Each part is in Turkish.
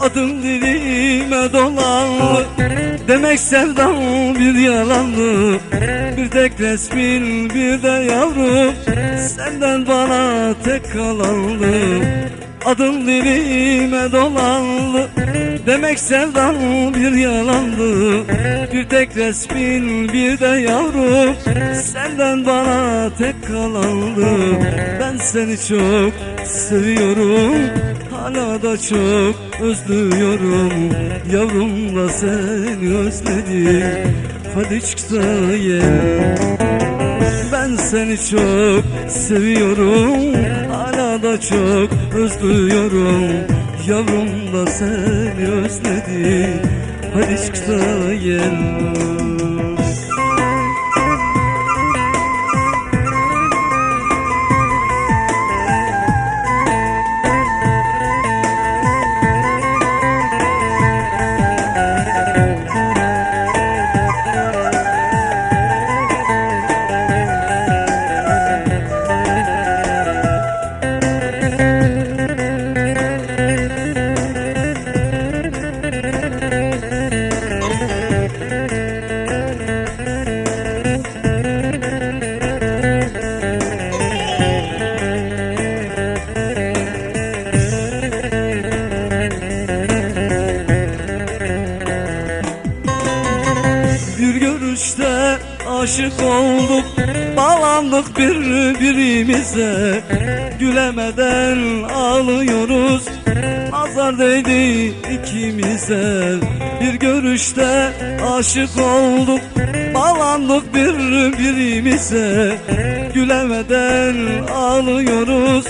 Adım dilime dolandı Demek sevdam bir yalandı. Bir tek resmin bir de yavrum Senden bana tek kalandı. Adım dilime dolandı Demek sevdam bir yalandı. Bir tek resmin bir de yavrum Senden bana tek kalandı. Ben seni çok seviyorum Hala da çok özlüyorum. Yavrum da seni özledim Hadi çık da gel Ben seni çok seviyorum. Hala da çok özlüyorum. Yavrum da seni özledim Hadi çık da görüşte aşık olduk. Bağlandık birbirimize. Gülemeden ağlıyoruz. Nazar değdi ikimize. Bir görüşte aşık olduk. Bağlandık birbirimize. Gülemeden ağlıyoruz.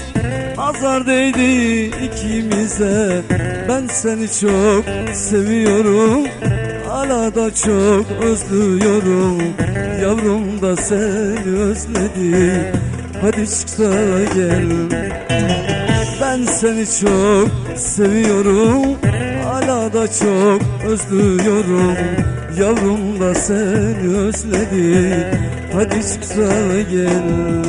Nazar değdi ikimize. Ben seni çok seviyorum Hala da çok özlüyorum. Yavrum da seni özledi. Hadi çıksa gel. Ben seni çok seviyorum. Hala da çok özlüyorum. Yavrum da seni özledi. Hadi çıksa gel